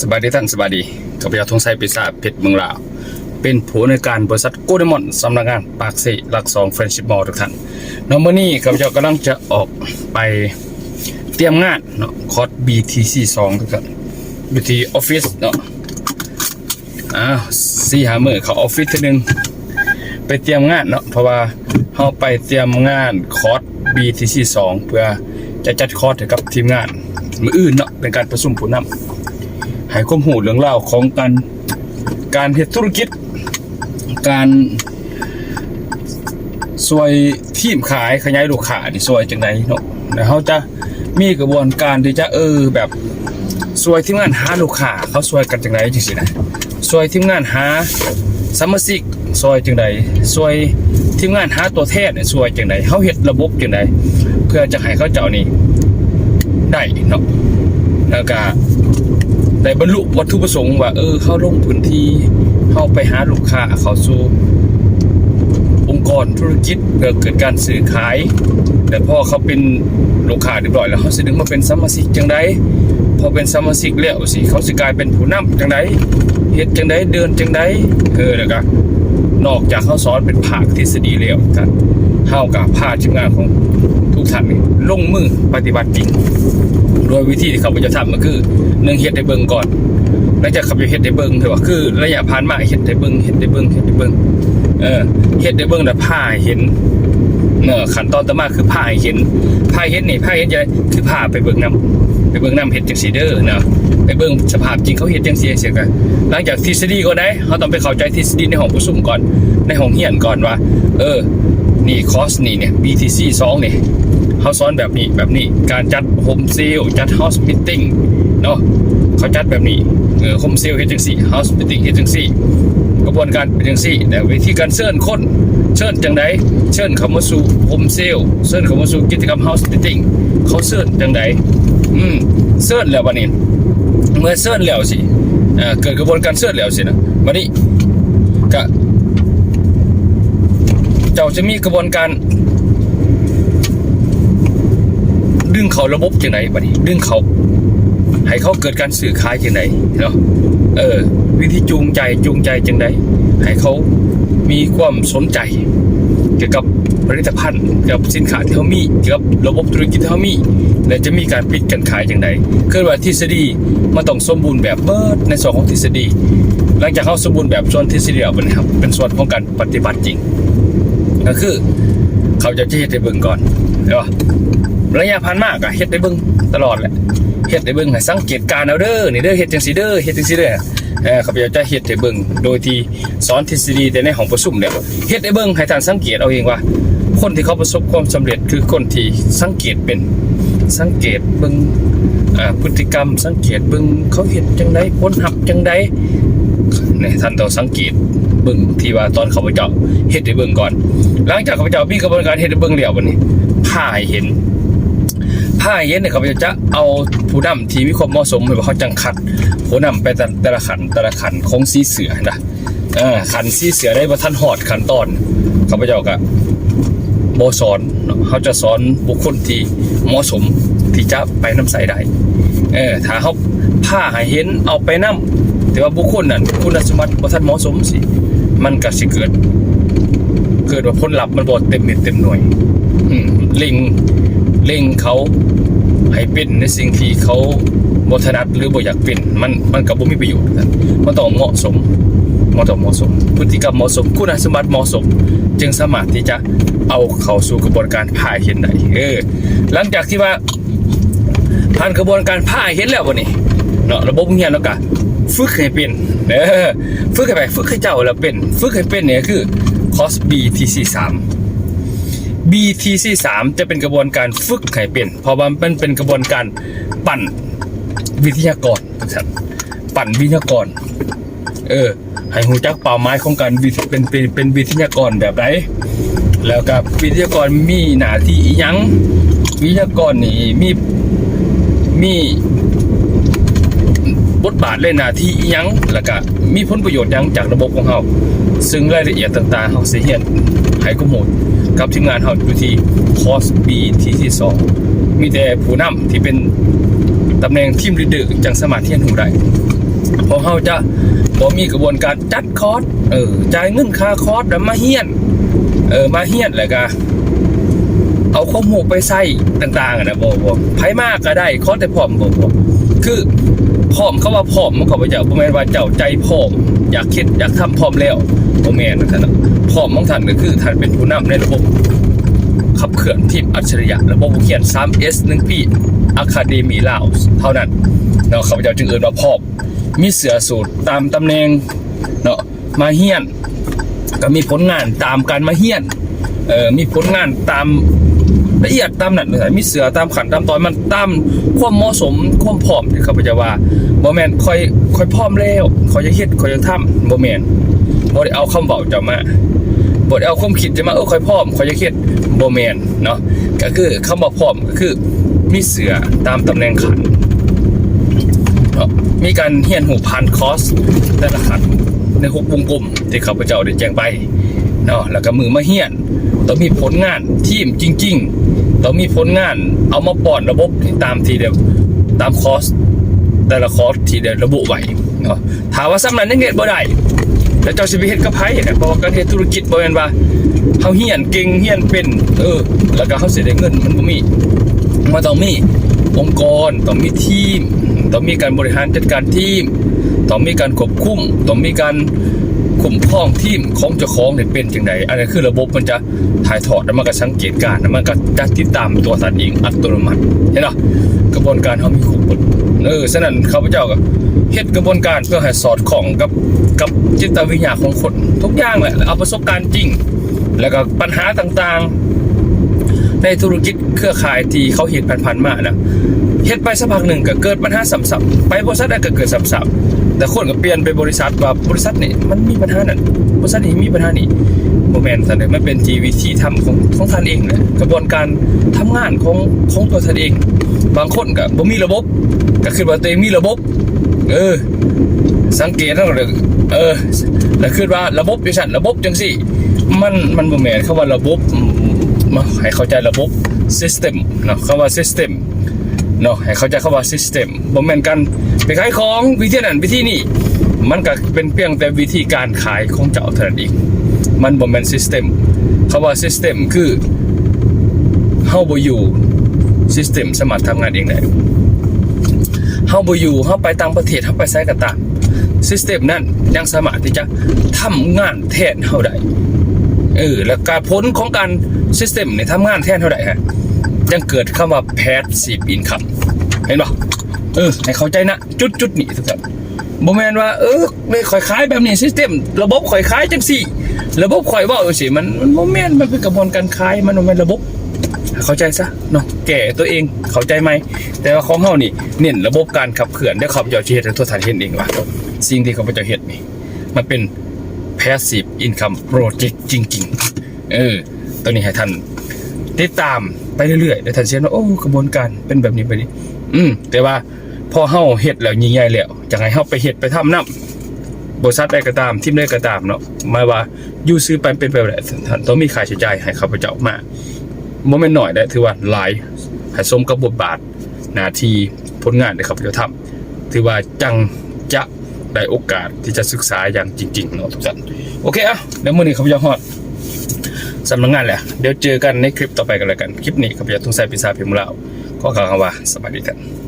สบายดีท่านสบายดีข้าพเจ้าทงไซปิศาเพชรเมืองลาว เป็นผู้ในการบริษัทโกลเดมอนสำนักงานปากเซหลักสองเฟรนชิปมอลทุกท่านเนาะเมื่อนี้ข้าพเจ้ากำลังจะออกไปเตรียมงานเนาะคอร์ส BTC 2ทุกท่านอยู่ที่ออฟฟิศเนาะอ้าวสี่หามือเขาออฟฟิศทีนึงไปเตรียมงานเนาะเพราะว่าเราไปเตรียมงานคอร์ส BTC 2เพื่อจะจัดคอร์สให้กับทีมงานมืออื่นเนาะเป็นการประชุมผู้นำ ให้ความหูเรื่องเล่าของการการเฮ็ดธุรกิจ การซวยทีมขายขยายลูกค้านี่ซวยจังไดเนาะแล้วเขาจะมีกระบวนการที่จะเออแบบซวยทีมงานหาลูกค้าเขาซวยกันจังไดจังซี่นะซวยทีมงานหาสมาชิกซอยจังใดซอยทีมงานหาตัวแทนเนี่ยซอยจังใดเฮาเฮ็ดระบบจังใดเพื่อจะให้เขาเจ้านี่ได้เนาะแล้วก็ ได้บรรลุวัตถุประสงค์ว่า เออ เข้าลงพื้นที่เฮาไปหาลูกค้าเข้าสู่องค์กรธุรกิจเพื่อเกิดการซื้อขาย แต่พอเขาเป็นลูกค้าเรียบร้อยแล้วเขาสิดึงมาเป็นสมาชิกจังใดพอเป็นสมาชิกแล้วสิเขาสิกลายเป็นผู้นำจังใดเฮ็ดจังใดเดินจังใดเออแล้วก็นอกจากเขาสอนเป็นภาคทฤษฎีแล้วกันเท่ากับภาคทีมงานของ ท่านลงมือปฏิบัติจริง โดยวิธีที่เขาจะทำก็คือหนึ่งเฮ็ดให้เบิงก่อนหลังจากเขาไปเฮ็ดให้เบิงเถอะว่าคือระยะผ่านมาเฮ็ดให้เบิงเฮ็ดให้เบิงเฮ็ดให้เบิงเออเฮ็ดให้เบิงแต่ผ้าเห็นเนอขั้นตอนต่อมาคือผ้าเห็นผ้าเห็นนี่ผ้าเห็นจะคือผ้าไปเบิงนํไปเบิงนํเฮ็ดจังซีเด้อเนาะไปเบิ่งสภาพจริงเขาเฮ็ดจังซีเสียกันหลังจากทฤษฎีก็ได้เขาต้องไปเข้าใจทฤษฎีในห้องประชุมก่อนในห้องเรียนก่อนว่า เออ นี่คอสนี่เนี่ย BTC 2เนี่ย เขาสอนแบบนี้แบบนี้การจัดโฮมเซลจัด House Meeting เนาะเขาจัดแบบนี้เออโฮมเซลเฮ็ดจังซี่ House Meeting เฮ็ดจังซี่กระบวนการเป็นจังซี่แต่วิธีการเชิญคนเชิญจังไดเชิญเขามาสู่โฮมเซลเชิญเขามาสู่กิจกรรม House Meeting เขาเชิญจังไดอืมเชิญแล้วบัดนี้เมื่อเชิญแล้วสิอ่าเกิดกระบวนการเชิญแล้วสินะบัดนี้ก็เจ้าจะมีกระบวนการ ดึงเขาระบบจังไหนบัดนี้ ดึงเขาให้เขาเกิดการสื่อขายจังไหนเนาะเออ วิธีจูงใจจูงใจจังไดให้เขามีความสนใจ เกี่ยวกับผลิตภัณฑ์เกี่ยวกับสินค้าที่เขามีเกี่ยวกับระบบธุรกิจที่เขามีและจะมีการปิดการขายจังไดคือว่าทฤษฎีมันต้องสมบูรณ์แบบเบิดในส่วนของทฤษฎี หลังจากเขาสมบูรณ์แบบส่วนทฤษฎีแล้วนะครับ เป็นส่วนของการปฏิบัติจริง ก็คือเขาจะเฮ็ดให้เบิ่งก่อน เนาะระยะผ่านมากอะเฮ็ดให้เบิ่งตลอดแหละเฮ็ดให้เบิ่งให้สังเกตการเอาเด้อนี่เด้อเฮ็ดจังซี่เด้อเฮ็ดจังซี่เด้อเออเขาพยายามจะเฮ็ดให้เบิ่งโดยที่สอนทฤษฎีแต่ในห้องประชุมเนี่ยเฮ็ดให้เบิ่งให้ท่านสังเกตเอาเองว่า คนที่เขาประสบความสำเร็จคือคนที่สังเกตเป็นสังเกตเบิ่งพฤติกรรม สังเกตเบิ่งเขาเฮ็ดจังไดผลลัพธ์จังไดเนี่ยท่านต้องสังเกตเบิ่งที่ว่าตอนเขาพเจ้าเฮ็ดให้เบิ่งก่อน หลังจากเขาพเจ้ามีกระบวนการเฮ็ดให้เบิ่งแล้วบัดนี้ ผ้าให้เห็นผ้าให้เห็นเนี่ยเขาพเจ้าจะเอาผู้นำที่มีความเหมาะสมให้ว่าเขาจังคัดผู้นำไปแต่ละขันแต่ละขันของสีเสือนะขันสีเสือได้บ่ทันหอดขันตอนเขาพเจ้าก็บ่สอนเขาจะสอนบุคคลที่เหมาะสมที่จะไปน้ำใสได้เออถ้าเขาผ้าให้เห็นเอาไปนํแต่ว่าบุคคลนั้นคุณสมบัติบ่ทันเหมาะสมสิมันก็สิเกิด เกิดว่าผลลัพธ์มันบ่เต็มเม็ดเต็มหน่วย เล็งเล็งเขาให้เป็นในสิ่งที่เขาบ่ถนัดหรือบ่อยากเป็นมันมันก็บ่มีประโยชน์นะมันต้องเหมาะสมมันต้องเหมาะสม พฤติกรรมเหมาะสม คุณสมบัติเหมาะสม จึงสามารถที่จะเอาเข้าสู่กระบวนการผ่าเห็นได้เออหลังจากที่ว่าผ่านกระบวนการผ่าเห็นแล้ววันนี้เนาะระบบเฮียนแล้วก็ฝึกให้เป็นเออฝึกให้ไปฝึกให้เจ้าแล้วเป็น ฝึกให้เป็นเนี่ยคือคอส BTC 3 BTC BTC3 จะเป็นกระบวนการฝึกให้เป็นเพราะว่ามันเป็นกระบวนการปั่นวิทยากรทุกท่านปั่นวิทยากร เออให้หูจักเป้าหมายของการวิทเป็นเป็นเป็นวิทยากรแบบไหนแล้วกับวิทยากรมีหน้าที่ยังวิทยากรนี่มีมี บทบาทเล่นหน้าที่ยังแล้วก็มีผลประโยชน์ยังจากระบบของเขาซึ่งรายละเอียดต่างๆเขาเสียเหียนให้ข้อมูลกับทีมงานเขาอยู่ที่คอสบีที่ที่สองมีแต่ผู้นำที่เป็นตำแหน่งทีมลีดเดอร์จังสามารถเทียนหูได้เพราะเฮาจะบ่มีกระบวนการจัดคอร์สเออจ่ายเงินค่าคอร์สแล้วมาเฮียนเออมาเฮียนแล้วก็เอาข้อมูลไปใส่ต่างๆอะนะบ่บ่ไผมากก็ได้คอร์สแต่พร้อมบ่บ่คือ พร้อมเขาว่าพร้อมมันก็บ่เจ้าบ่แม่นว่าเจ้าใจพร้อมอยากคิดอยากทำพร้อมแล้วบ่แม่นนะครับพร้อมของท่านก็คือท่านเป็นผู้นำในระบบขับเคลื่อนทีมอัจฉริยะระบบเขียน 3S 1 p Academy l a o เท่านั้นเนาะข้าพเจ้าจึงเอ่ยว่าพอบมีเสือสูตรตามตำแหน่งเนาะมาเฮียน ก็มีผลงานตามการมาเฮียนเอ่อมีผลงานตาม ละเอียดตามนั้นเลยมีเสือตามขันตามตอนมันตามความเหมาะสมความพร้อมที่ข้าพเจ้าว่าบ่แมนค่อยค่อยพร้อมแล้วค่อยจะเฮ็ดค่อยจะทำบ่แมนบ่ได้เอาคำเว้าจ้ามาบทเอาความคิดจะมาเออคอยพร้อมคอยจะคิดโบแมนเนาะก็คือคำว่าพร้อมก็คือมีเสือตามตำแหน่งขันเนาะมีการเฮียนหูพันคอสแต่ละขันในหกวงกลมที่ข้าพเจ้าได้แจ้งไปเนาะแล้วก็มือมาเฮียนต้องมีผลงานทีมจริง ๆ ต้องมีผลงาน เอามาป้อนระบบที่ตามทีเดียวตามคอสแต่ละคอร์สที่ได้ระบุไว้เนาะถามว่าซ้ำนั้นยังเงินบ่ได้แล้วเจ้าสิไปเฮ็ดกับไผนะเพราะว่าการเฮ็ดธุรกิจบ่แม่นว่าเฮาเฮียนเก่งเฮียนเป็นเออแล้วก็เฮาสิได้เงินมันบ่มีมันต้องมีองค์กรต้องมีทีม ต้องมีการบริหารจัดการทีม ต้องมีการควบคุม ต้องมีการ คุ้มครองทีมของเจ้าของเนี่ยเป็นจังไดอันนี้คือระบบมันจะถ่ายทอดแล้วมันก็สังเกตการแล้วมันก็จะติดตามตัวสัตว์เองอัตโนมัติเห็นเนาะกระบวนการเขามีครบหมดเออฉะนั้นข้าพเจ้าก็เฮ็ดกระบวนการเพื่อให้สอดคล้องกับกับจิตวิญญาณของคน ทุกอย่างแหละเอาประสบการณ์จริง แล้วก็ปัญหาต่างๆ ในธุรกิจเครือข่ายที่เขาเห็นผ่านๆมานะเฮ็ดไปสักพักหนึ่งก็เกิดปัญหาซ้ำๆไปบริษัทใดก็เกิดซ้ำๆแต่คนก็เปลี่ยนไปบริษัทว่าบริษัทนี้มันมีปัญหานั้นบริษัทนี้มีปัญหานี้โมแมนต์แต่นมันเป็นทีวิธีทำของของท่านเองแหละกระบวนการทำงานของของตัวท่านเอง บางคนก็บ่มีระบบก็คือว่าตัวเองมีระบบ เออ สังเกตทั้งเรื่องเออแล้วคือว่าระบบดิฉันระบบจังสี่ มันมันบ่แม่นคำว่าระบบ ให้เข้าใจระบบ system เนาะคำว่า system เนาะให้เข้าใจคำว่า system บ่แม่นกันไปขายของวิธีนั้นวิธีนี้มันก็เป็นเพียงแต่วิธีการขายของเจ้าเท่านั้นเองมันบ่แม่น system คำว่า system คือเฮาบ่อยู่ system สามารถทำงานเองได้เฮาบ่อยู่เฮาไปต่างประเทศเฮาไปไสก็ตามซิสเต็มนั้นยังสามารถที่จะทำงานแทนเฮาได้ เออแล้วการผลของการซิสเต็มเนี่ยทำงานแทนเฮาได้ฮะยังเกิดคำว่า passive income เห็นปะเออให้เข้าใจนะ จุดจุดนี้ทุกท่านบ่แมนว่าเออไม่ข่อยขายแบบนี้ซิสเต็มระบบข่อยขายจังซี่ ระบบข่อยว้าจังซี่มันมันบ่แมนมันเป็นกระบวนการขายมันบ่แม่นระบบ เข้าใจซะเนาะแก่ตัวเองเข้าใจไหม แต่ว่าของเฮานี่เน้นระบบการขับเคลื่อนได้ขับเจ้าเฮ็ดให้ตัวท่านเห็นเองว่าสิ่งที่เขาพเจ้าเฮ็ดนี่มันเป็น passive income project จริง ๆ เออตัวนี้ให้ท่านติดตามไปเรื่อยๆแล้วท่านเสียว่าโอ้กระบวนการเป็นแบบนี้ไปนี้ อืม แต่ว่าพอเฮาเฮ็ดแล้วยิ่งใหญ่แล้วจังให้เฮาไปเฮ็ดไปทำนํบริษัทใดก็ตามทีมใดก็ตามเนาะหมายว่าอยู่ซื้อไปเป็นไปแบบท่านต้องมีค่าใช้จ่ายให้ข้าพเจ้ามาโมเมนต์หน่อยได้ถือว่าหลายให้สมกับบทบาทหน้าที่ผลงานที่เขาจะทำถือว่าจังจะ ได้โอกาสที่จะศึกษาอย่างจริงๆเนาะทุกท่านโอเคอะเดี๋ยวมื้อนี้เขาจะฮอดสำนักงานแหละเดี๋ยวเจอกันในคลิปต่อไปกันแล้วกัน คลิปนี้เขาจะต้องใส่ปีศาจพิมพ์ลาวขอกล่าวคำว่าสวัสดีครับ